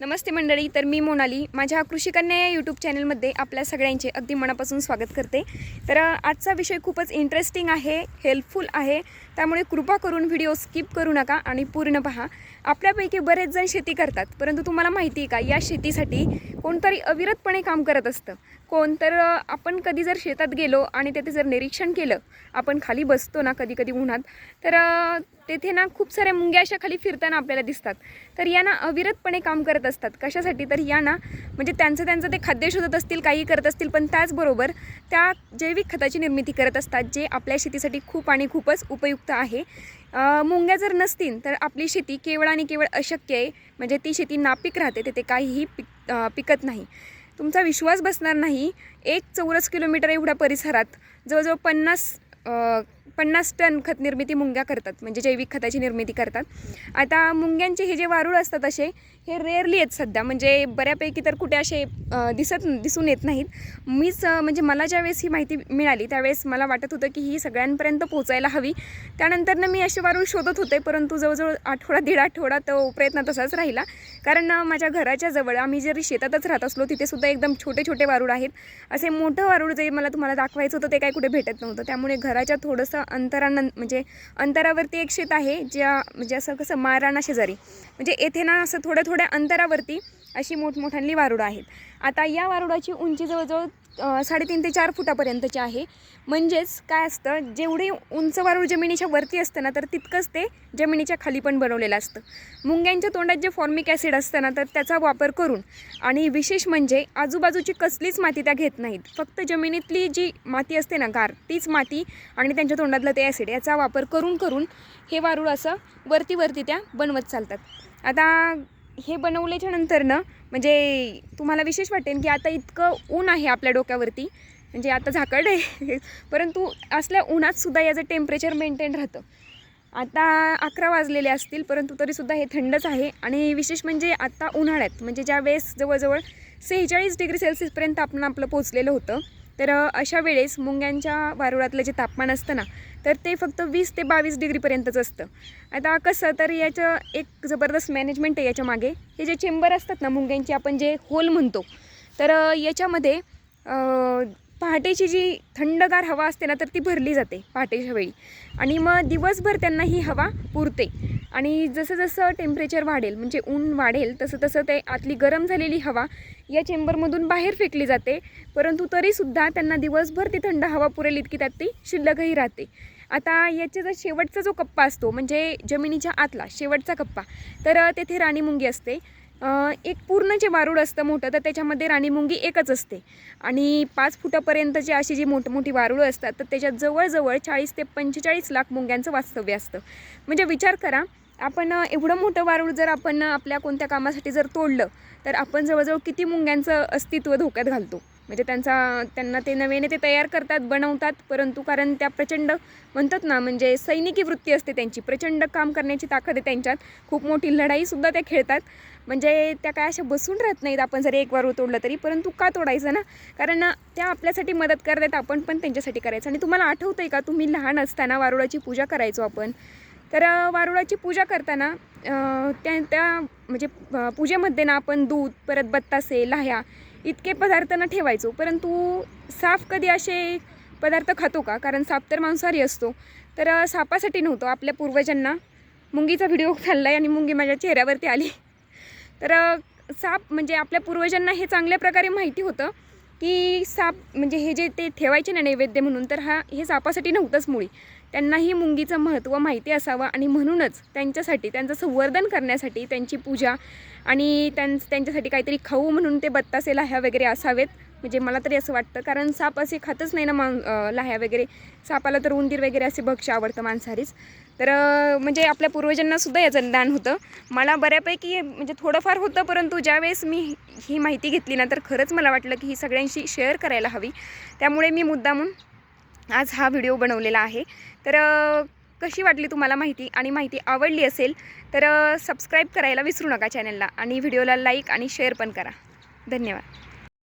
नमस्ते मंडळी तर मी मोनाली. माझ्या कृषिकन्या या यूट्यूब चॅनलमध्ये आपल्या सगळ्यांचे अगदी मनापासून स्वागत करते. तर आजचा विषय खूपच इंटरेस्टिंग आहे हेल्पफुल आहे. त्यामुळे कृपा करून व्हिडिओ स्किप करू नका आणि पूर्ण पहा. आपल्यापैकी बरेच जण शेती करतात परंतु तुम्हाला माहिती आहे का या शेतीसाठी कोणतरी अविरतपणे काम करत असतं. कोण? तर आपण कधी जर शेतात गेलो आणि तेथे जर निरीक्षण केलं आपण खाली बसतो ना कधी कधी उन्हात तर तेथे ना खूप साऱ्या मुंग्या अशा खाली फिरताना आपल्याला दिसतात. तर या ना अविरतपणे काम करत असतात. कशासाठी? तर या ना म्हणजे त्यांचं त्यांचं ते खाद्य शोधत असतील काही करत असतील पण त्याचबरोबर त्या जैविक खताची निर्मिती करत असतात जे आपल्या शेतीसाठी खूप आणि खूपच उपयुक्त आहे. मुंग्या जर नसतील तर आपली शेती केवळ आणि केवळ अशक्य आहे. म्हणजे ती शेती नापीक राहते तेथे काहीही पिक पिकत नाही. तुमचा विश्वास बसणार नाही. एक चौरस किलोमीटर एवढ्या परिसरात जवळजवळ पन्नास पन्नास टन खत निर्मिती मुंग्या करतात म्हणजे जैविक खताची निर्मिती करतात. आता मुंग्यांचे हे जे वारूळ असतात असे हे रेअरली आहेत सध्या. म्हणजे बऱ्यापैकी तर कुठे असे दिसत दिसून येत नाहीत. मीच म्हणजे मला ज्यावेळेस ही माहिती मिळाली त्यावेळेस मला वाटत होतं की ही सगळ्यांपर्यंत पोचायला हवी. त्यानंतरनं मी असे वारूळ शोधत होते परंतु जवळजवळ आठवडा दीड आठवडा तो प्रयत्न तसाच राहिला. कारण माझ्या घराच्या जवळ आम्ही जरी शेतातच राहत असलो तिथे सुद्धा एकदम छोटे छोटे वारूळ आहेत. असे मोठं वारूळ जे मला तुम्हाला दाखवायचं होतं ते काही कुठे भेटत नव्हतं. त्यामुळे घराच्या थोडंसं अंतरानं म्हणजे अंतरावरती एक शेत आहे ज्या म्हणजे असं कसं माराणा शेजारी. म्हणजे येथे ना असं थोड्या थोड्या अंतरावरती अशी मोठमोठांली वारुडं आहेत. आता या वारुडाची उंची जवळजवळ साडेतीन ते चार फुटापर्यंतचे आहे. म्हणजेच काय असतं जेवढे उंच वारूळ जमिनीच्या वरती असतं ना तर तितकंच ते जमिनीच्या खाली पण बनवलेलं असतं. मुंग्यांच्या तोंडात जे फॉर्मिक ॲसिड असतं ना तर त्याचा वापर करून आणि विशेष म्हणजे आजूबाजूची कसलीच माती त्या घेत नाहीत. फक्त जमिनीतली जी माती असते ना गार तीच माती आणि त्यांच्या तोंडातलं ते ॲसिड याचा वापर करून करून हे वारूळ असं वरती वरती त्या बनवत चालतात. आता हे बनवल्याच्या नंतरनं म्हणजे तुम्हाला विशेष वाटेल की आता इतकं ऊन आहे आपल्या डोक्यावरती म्हणजे आता झाकड आहे. परंतु असल्या उन्हातसुद्धा याचं टेम्परेचर मेंटेन राहतं. आता अकरा वाजलेले असतील परंतु तरीसुद्धा हे थंडच आहे. आणि विशेष म्हणजे आत्ता उन्हाळ्यात म्हणजे ज्या वेळेस जवळजवळ सेहेचाळीस डिग्री सेल्सिअसपर्यंत आपण आपलं पोचलेलं होतं तर अशा वेळेस मुंग्यांच्या वारुळातलं जे तापमान असतं ना तर ते फक्त वीस ते बावीस डिग्रीपर्यंतच असतं. आता कसं तर याचं एक जबरदस्त मॅनेजमेंट आहे याच्या मागे. हे जे चेंबर असतात ना मुंग्यांची आपण जे होल म्हणतो तर याच्यामध्ये पहाटेची जी थंडगार हवा असते ना तर ती भरली जाते पहाटेच्या वेळी. आणि मग दिवसभर त्यांना ही हवा पुरते. आणि जसं जसं टेम्परेचर वाढेल म्हणजे ऊन वाढेल तसं तसं ते आतली गरम झालेली हवा या चेंबरमधून बाहेर फेकली जाते. परंतु तरीसुद्धा त्यांना दिवसभर ती थंड हवा पुरेल इतकी त्यात ती शिल्लकही राहते. आता याचे जर शेवटचा जो कप्पा असतो म्हणजे जमिनीच्या आतला शेवटचा कप्पा तर तेथे राणी मुंगी असते. एक पूर्ण जे वारूड असतं मोठं तर त्याच्यामध्ये राणी मुंगी एकच असते. आणि पाच फुटापर्यंतची अशी जी मोठमोठी वारुळं असतात तर त्याच्यात जवळजवळ चाळीस ते पंचेचाळीस लाख मुंग्यांचं वास्तव्य असतं. म्हणजे विचार करा आपण एवढं मोठं वारूळ जर आपण आपल्या कोणत्या कामासाठी जर तोडलं तर आपण जवळजवळ किती मुंग्यांचं अस्तित्व धोक्यात घालतो? म्हणजे त्यांचा त्यांना ते नव्याने ते तयार करतात बनवतात परंतु कारण त्या प्रचंड म्हणतात ना म्हणजे सैनिकी वृत्ती असते त्यांची प्रचंड काम करण्याची ताकद आहे त्यांच्यात खूप मोठी लढाईसुद्धा त्या खेळतात. म्हणजे त्या काय अशा बसून राहत नाहीत आपण जरी एक वारूळ तोडलं तरी परंतु का तोडायचं ना? कारण त्या आपल्यासाठी मदत करतात आपण पण त्यांच्यासाठी करायचं. आणि तुम्हाला आठवतं आहे का तुम्ही लहान असताना वारुळाची पूजा करायचो आपण? तर वारुळाची पूजा करताना त्या त्या म्हणजे पूजेमध्ये ना आपण दूध परत बत्तासे लाह्या इतके पदार्थ ना ठेवायचो. परंतु साप कधी असे पदार्थ खातो का? कारण साप तर मांसाहारी असतो. तर सापासाठी नव्हतो. आपल्या पूर्वजांना मुंगीचा व्हिडिओ खाल्ला आणि मुंगी माझ्या चेहऱ्यावरती आली. तर साप म्हणजे आपल्या पूर्वजांना हे चांगल्या प्रकारे माहिती होतं की साप म्हणजे हे जे ते ठेवायचे ना नैवेद्य म्हणून तर हा हे सापासाठी नव्हतंच मुळी. त्यांनाही मुंगीचं महत्त्व माहिती असावं आणि म्हणूनच त्यांच्यासाठी त्यांचं संवर्धन करण्यासाठी त्यांची पूजा आणि त्यां त्यांच्यासाठी काहीतरी खाऊ म्हणून ते बत्तासे लाह्या वगैरे असावेत. म्हणजे मला तरी असं वाटतं. कारण साप असे खातच नाही ना मां लाह्या वगैरे. सापाला तर उंदीर वगैरे असे भक्ष आवडतं मांसाहारीच. तर म्हणजे आपल्या पूर्वजांनासुद्धा याचं ज्ञान होतं. मला बऱ्यापैकी म्हणजे थोडंफार होतं परंतु ज्यावेळेस मी ही माहिती घेतली ना तर खरंच मला वाटलं की ही सगळ्यांशी शेअर करायला हवी. त्यामुळे मी मुद्दामून आज हा व्हिडिओ बनवलेला आहे. तर कशी वाटली तुम्हाला माहिती आणि माहिती आवडली असेल तर सबस्क्राईब करायला विसरू नका चॅनलला आणि व्हिडिओला लाईक आणि शेअर पण करा. धन्यवाद.